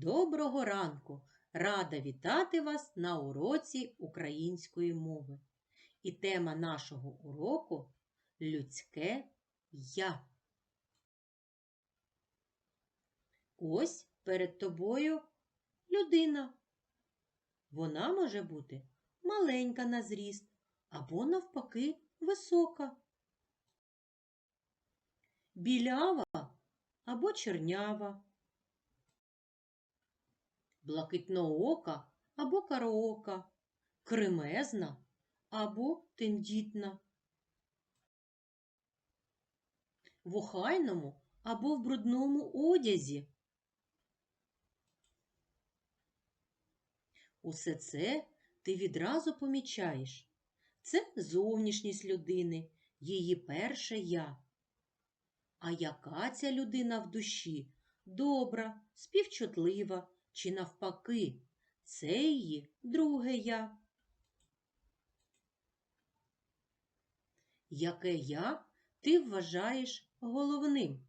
Доброго ранку! Рада вітати вас на уроці української мови. І тема нашого уроку людське я. Ось перед тобою людина. Вона може бути маленька на зріст або, навпаки, висока. Білява або чорнява блакитноока або кароока, кремезна або тендітна, в охайному або в брудному одязі. Усе це ти відразу помічаєш. Це зовнішність людини, її перше я. А яка ця людина в душі? Добра, співчутлива, чи навпаки, це її друге я. Яке я ти вважаєш головним?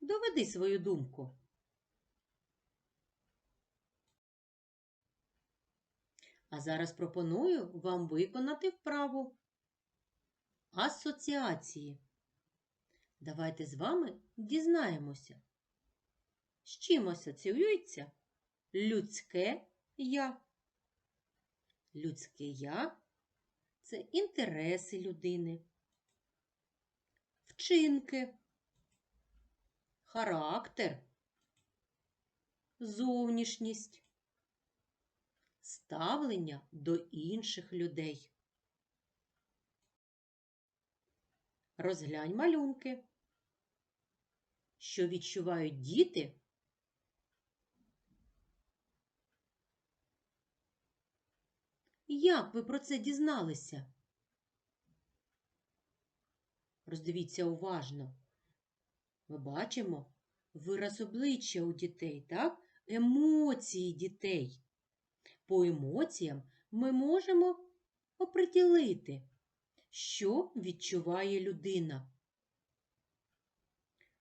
Доведи свою думку. А зараз пропоную вам виконати вправу асоціації. Давайте з вами дізнаємося, з чим асоціюється людське я? Людське я це інтереси людини, вчинки, характер, зовнішність, ставлення до інших людей. Розглянь малюнки, що відчувають діти Як ви про це дізналися? Роздивіться уважно. Ми бачимо вираз обличчя у дітей, так? Емоції дітей. По емоціям ми можемо оприділити, що відчуває людина.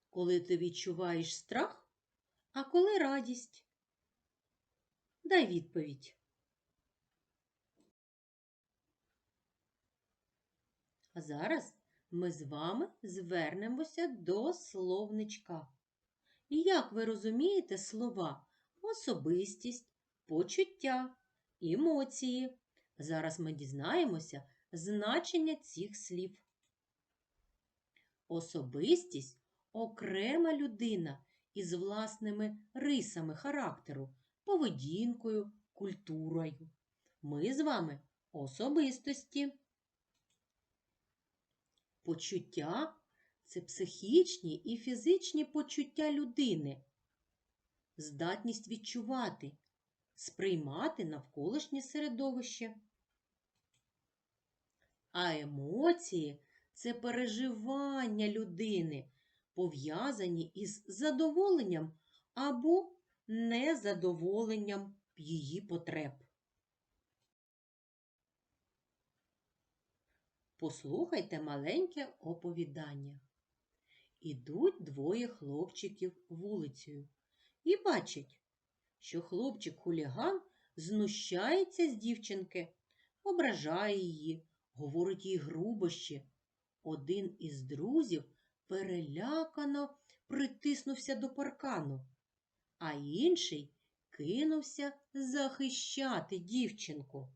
Коли ти відчуваєш страх, а коли радість? Дай відповідь. А зараз ми з вами звернемося до словничка. І як ви розумієте слова особистість, почуття, емоції? Зараз ми дізнаємося значення цих слів. Особистість окрема людина із власними рисами характеру, поведінкою, культурою. Ми з вами особистості. Почуття це психічні і фізичні почуття людини, здатність відчувати, сприймати навколишнє середовище. А емоції це переживання людини, пов'язані із задоволенням або незадоволенням її потреб. Послухайте маленьке оповідання. Ідуть двоє хлопчиків вулицею і бачать, що хлопчик-хуліган знущається з дівчинки, ображає її, говорить їй грубощі. Один із друзів перелякано притиснувся до паркану, а інший кинувся захищати дівчинку.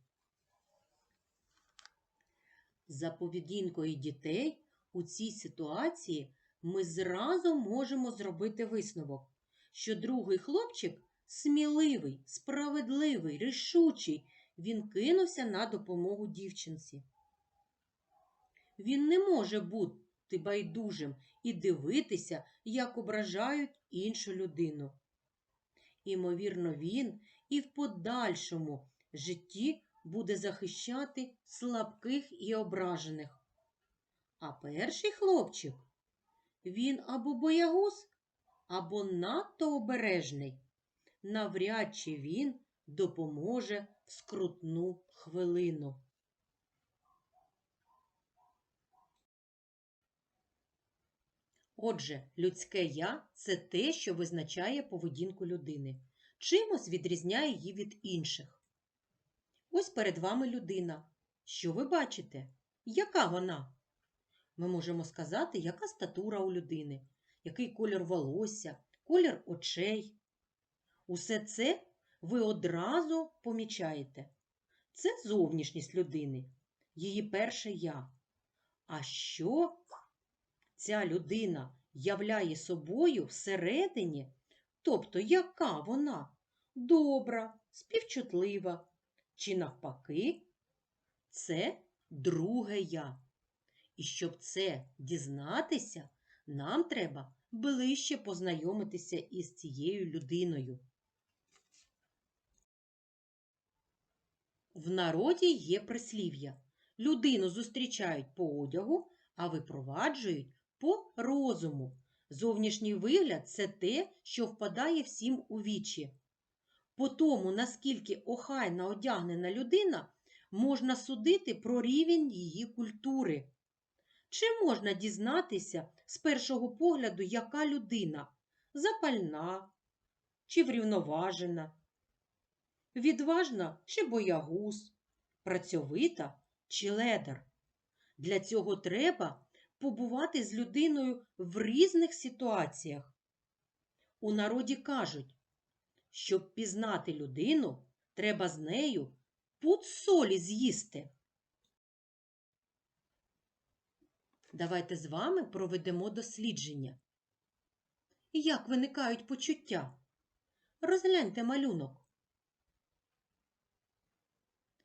За поведінкою дітей у цій ситуації ми зразу можемо зробити висновок, що другий хлопчик сміливий, справедливий, рішучий, він кинувся на допомогу дівчинці. Він не може бути байдужим і дивитися, як ображають іншу людину. Імовірно, він і в подальшому житті буде захищати слабких і ображених. А перший хлопчик, він або боягуз, або надто обережний. Навряд чи він допоможе в скрутну хвилину. Отже, людське я це те, що визначає поведінку людини, чимось відрізняє її від інших. Ось перед вами людина. Що ви бачите? Яка вона? Ми можемо сказати, яка статура у людини, який колір волосся, колір очей. Усе це ви одразу помічаєте. Це зовнішність людини, її перше я. А що ця людина являє собою всередині, тобто яка вона добра, співчутлива, чи навпаки, це друге я. І щоб це дізнатися, нам треба ближче познайомитися із цією людиною. В народі є прислів'я. Людину зустрічають по одягу, а випроваджують по розуму. Зовнішній вигляд це те, що впадає всім у вічі. По тому, наскільки охайно одягнена людина, можна судити про рівень її культури. Чи можна дізнатися з першого погляду, яка людина запальна чи врівноважена, відважна чи боягуз, працьовита чи ледар? Для цього треба побувати з людиною в різних ситуаціях. У народі кажуть, щоб пізнати людину, треба з нею пуд солі з'їсти. Давайте з вами проведемо дослідження. Як виникають почуття? Розгляньте малюнок.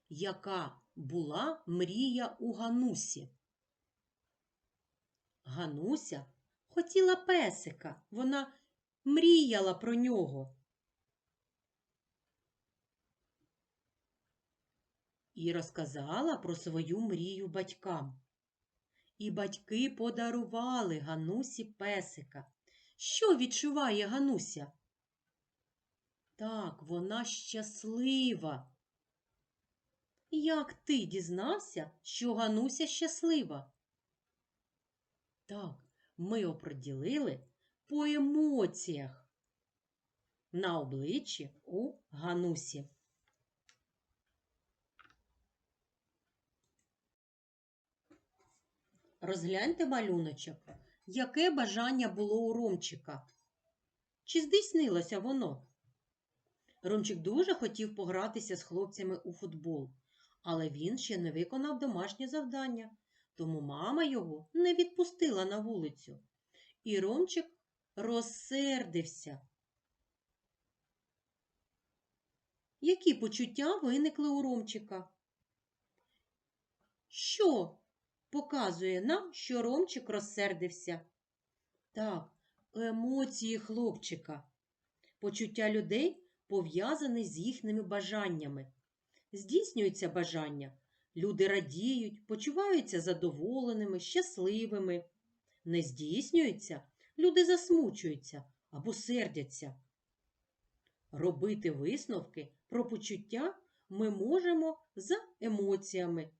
Яка була мрія у Ганусі? Гануся хотіла песика, вона мріяла про нього. І розказала про свою мрію батькам. І батьки подарували Ганусі песика. Що відчуває Гануся? Так, вона щаслива. Як ти дізнався, що Гануся щаслива? Так, ми оприділили по емоціях на обличчі у Ганусі. Розгляньте малюночок, яке бажання було у Ромчика. Чи здійснилося воно? Ромчик дуже хотів погратися з хлопцями у футбол, але він ще не виконав домашнє завдання, тому мама його не відпустила на вулицю. І Ромчик розсердився. Які почуття виникли у Ромчика? Що показує нам, що Ромчик розсердився? Так, емоції хлопчика. Почуття людей пов'язані з їхніми бажаннями. Здійснюються бажання. Люди радіють, почуваються задоволеними, щасливими. Не здійснюються, люди засмучуються або сердяться. Робити висновки про почуття ми можемо за емоціями,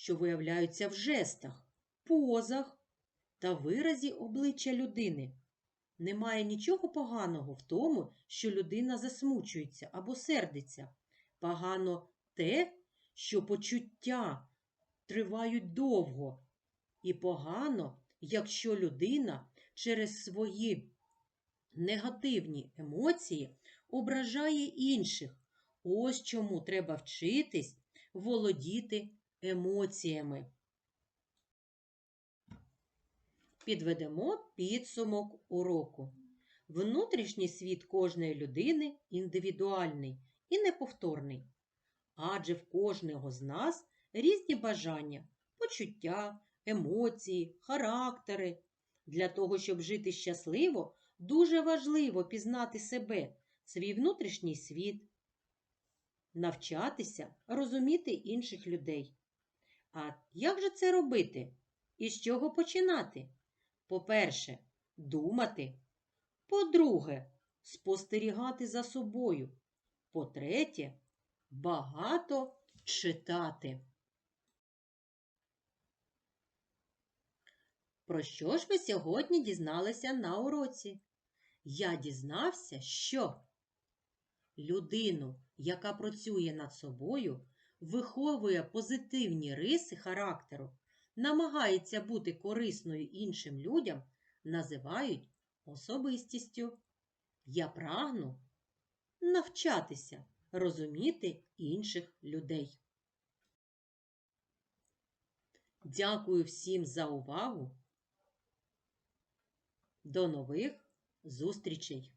що виявляються в жестах, позах та виразі обличчя людини. Немає нічого поганого в тому, що людина засмучується або сердиться. Погано те, що почуття тривають довго. І погано, якщо людина через свої негативні емоції ображає інших. Ось чому треба вчитись володіти емоціями. Підведемо підсумок уроку. Внутрішній світ кожної людини індивідуальний і неповторний. Адже в кожного з нас різні бажання, почуття, емоції, характери. Для того, щоб жити щасливо, дуже важливо пізнати себе, свій внутрішній світ, навчатися розуміти інших людей. А як же це робити? І з чого починати? По-перше, думати. По-друге, спостерігати за собою. По-третє, багато читати. Про що ж ви сьогодні дізналися на уроці? Я дізнався, що людину, яка працює над собою, виховує позитивні риси характеру, намагається бути корисною іншим людям, називають особистістю. Я прагну навчатися розуміти інших людей. Дякую всім за увагу. До нових зустрічей!